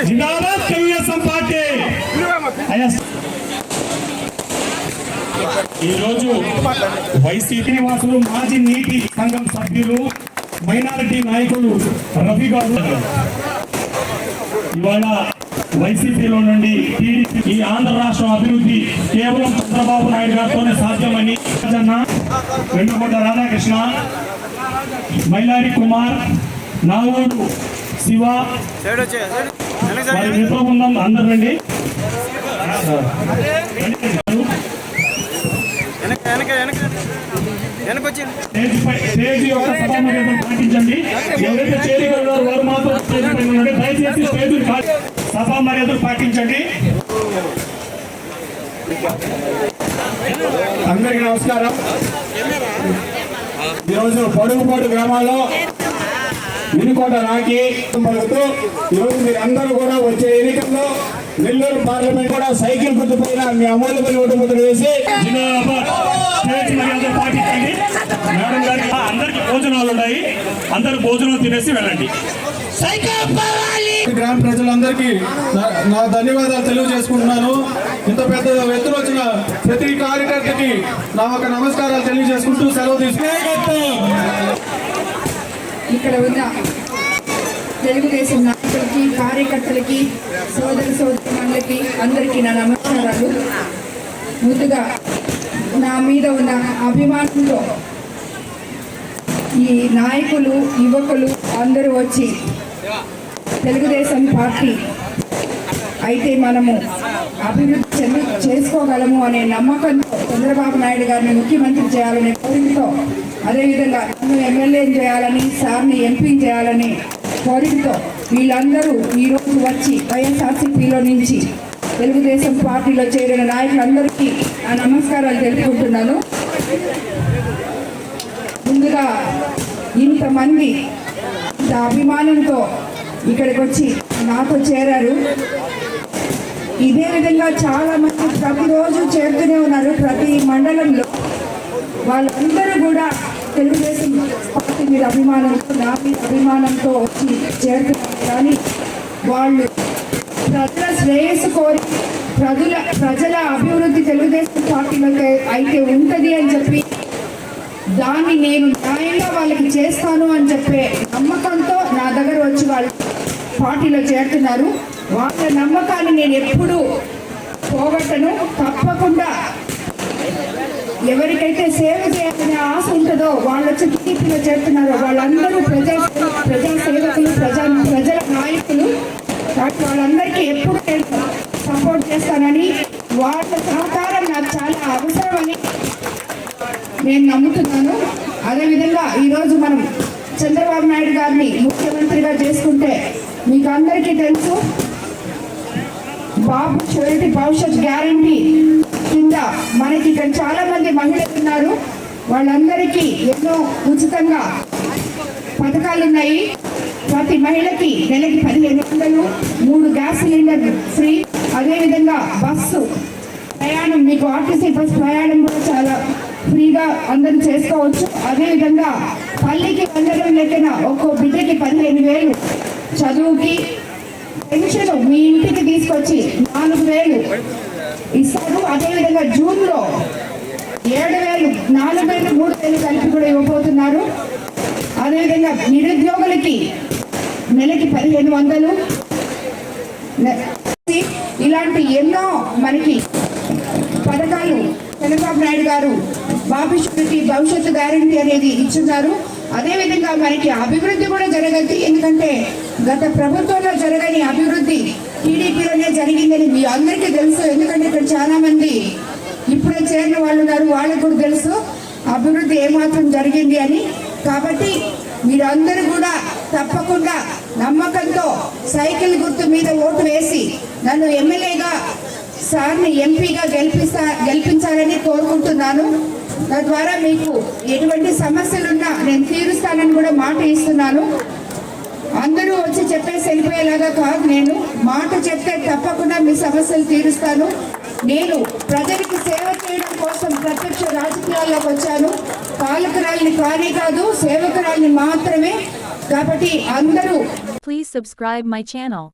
జిందాబాద్ Telugu Desam party ఈరోజు YCP వాసులు మాజీ నీటి సంఘం సభ్యులు మైనారిటీ నాయకులు రవి గారు. ఇవాళ వైసీపీలో నుండి టీడీపీ ఈ ఆంధ్ర రాష్ట్రం అభివృద్ధి కేవలం చంద్రబాబు నాయుడు గారితోనే సాధ్యమని జన్న రాధాకృష్ణ మైలారి కుమార్ నాగోడు శివ వారి మిత్ర బృందం అందరు రండి. స్టేజ్ పై స్టేజ్ యొక్క సభా మర్యాదలు పాటించండి. ఎవరైతే చేరిక ఉన్నారో వారు మాత్రం స్టేజ్ పైన ఉండండి. దయచేసి స్టేజ్ సభా మర్యాదలు పాటించండి. అందరికీ నమస్కారం. ఈరోజు పొడుగుపాటు గ్రామాల్లో వినుకోట రాకి పలుకుతూ ఈరోజు మీరు అందరూ కూడా వచ్చే ఎన్నికల్లో నెల్లూరు పార్లమెంట్ కూడా సైకిల్ గుర్తు పైన మీ అమూల్యమైన ఓటు ముద్ర వేసి పాటించండి. మేడం అందరికి భోజనాలు ఉన్నాయి. అందరు భోజనం తినేసి వెళ్ళండి. గ్రామ ప్రజలందరికీ నా- ధన్యవాదాలు తెలియజేసుకుంటున్నాను. ఇంత పెద్ద ఎత్తున వచ్చిన ప్రతి కార్యకర్తకి నా ఒక నమస్కారాలు తెలియజేసుకుంటూ సెలవు తీసుకుంటాను ఇక్కడ ఉన్న తెలుగుదేశం నాయకులకి కార్యకర్తలకి సోదర సోదరులకి అందరికీ నా నమస్కారాలు. ముందుగా నా మీద ఉన్న అభిమానంతో ఈ నాయకులు యువకులు అందరూ వచ్చి తెలుగుదేశం పార్టీ అయితే మనము అభివృద్ధి చెంది చేసుకోగలము అనే నమ్మకంతో చంద్రబాబు నాయుడు గారిని ముఖ్యమంత్రి చేయాలనే కోరికతో అదేవిధంగా నన్ను ఎమ్మెల్యే చేయాలని సార్ని ఎంపీ చేయాలని కోరికతో వీళ్ళందరూ ఈరోజు వచ్చి వైఎస్ఆర్సీపీలో నుంచి తెలుగుదేశం పార్టీలో చేరిన నాయకులందరికీ నా నమస్కారాలు తెలుపుకుంటున్నాను. ముందుగా ఇంతమంది ఇంత అభిమానంతో ఇక్కడికి వచ్చి నాతో చేరారు. ఇదే విధంగా చాలా మంది ప్రతిరోజు చేరుతూనే ఉన్నారు ప్రతి మండలంలో. వాళ్ళందరూ కూడా తెలుగుదేశం పార్టీ మీద అభిమానంతో నా మీద అభిమానంతో వచ్చి చేరుతున్నారు. కానీ వాళ్ళు ప్రజల శ్రేయస్సు కోరి ప్రజల ప్రజల అభివృద్ధి తెలుగుదేశం పార్టీలో అయితే ఉంటుంది అని చెప్పి దాన్ని నేను న్యాయంగా వాళ్ళకి చేస్తాను అని చెప్పే నమ్మకంతో నా దగ్గర వచ్చి వాళ్ళు పార్టీలో చేరుతున్నారు. వాళ్ళ నమ్మకాన్ని నేను ఎప్పుడూ పోగొట్టను. తప్పకుండా ఎవరికైతే సేవ చేయాలి ఆశ ఉంటుందో వాళ్ళు వచ్చి టీడీపీలో చేరుతున్నారో వాళ్ళందరూ ప్రజా ప్రజా సేవకులు ప్రజా ప్రజల నాయకులు కాబట్టి వాళ్ళందరికీ ఎప్పుడు సపోర్ట్ చేస్తానని వాళ్ళ సహకారం నాకు చాలా అవసరమని నేను నమ్ముతున్నాను. అదేవిధంగా ఈరోజు మనం చంద్రబాబు నాయుడు గారిని ముఖ్యమంత్రిగా చేసుకుంటే మీకు అందరికీ తెలుసు బాబు షూరిటీ భవిష్యత్ గ్యారంటీ కింద మనకి ఇక్కడ చాలా మంది మహిళలు ఉన్నారు. వాళ్ళందరికీ ఎన్నో ఉచితంగా పథకాలు ఉన్నాయి ప్రతి మహిళకి నెలకి పదిహేను వందలు మూడు గ్యాస్ సిలిండర్ ఫ్రీ. అదేవిధంగా బస్సు ప్రయాణం మీకు ఆర్టీసీ బస్ ప్రయాణం కూడా చాలా ఫ్రీగా అందరూ చేసుకోవచ్చు. అదేవిధంగా పల్లికి వెళ్ళడం లెక్కన ఒక్కో బిడ్డకి పదిహేను వేలు చదువుకి పెన్షన్ మీ ఇంటికి తీసుకొచ్చి నాలుగు వేలు ఇస్తారు. అదేవిధంగా జూన్లో ఏడు వేలు నాలుగు వేలు మూడు వేలు కలిపి కూడా ఇవ్వబోతున్నారు. అదేవిధంగా నిరుద్యోగులకి నెలకి పదిహేను వందలు. ఇలాంటి ఎన్నో మనకి పథకాలు చంద్రబాబు నాయుడు గారు భవిష్యత్తుకి భవిష్యత్తు గ్యారంటీ అనేది ఇచ్చున్నారు. అదేవిధంగా మనకి అభివృద్ధి కూడా జరగద్ది. ఎందుకంటే గత ప్రభుత్వంలో జరగని అభివృద్ధి టీడీపీలోనే జరిగిందని మీ అందరికీ తెలుసు. ఎందుకంటే ఇక్కడ చాలామంది ఇప్పుడే చేరిన వాళ్ళు ఉన్నారు వాళ్ళకి కూడా తెలుసు అభివృద్ధి ఏమాత్రం జరిగింది అని. కాబట్టి మీరందరూ కూడా తప్పకుండా నమ్మకంతో సైకిల్ గుర్తు మీద ఓటు వేసి నన్ను ఎమ్మెల్యేగా సార్ని ఎంపీగా గెలిపిస్తా గెలిపించాలని కోరుకుంటున్నాను. తద్వారా మీకు ఎటువంటి సమస్యలున్నా నేను తీరుస్తానని కూడా మాట ఇస్తున్నాను. అందరూ వచ్చి చెప్పేసి వెళ్ళిపోయేలాగా కాదు నేను. మాట చెప్తే తప్పకుండా మీ సమస్యలు తీరుస్తాను. నేను ప్రజలకు సేవ చేయడం కోసం ప్రత్యక్ష రాజకీయాల్లోకి వచ్చాను. పాలకురాలిని కానీ కాదు సేవకురాలిని మాత్రమే. కాబట్టి అందరూ ప్లీజ్ సబ్స్క్రైబ్ మై ఛానల్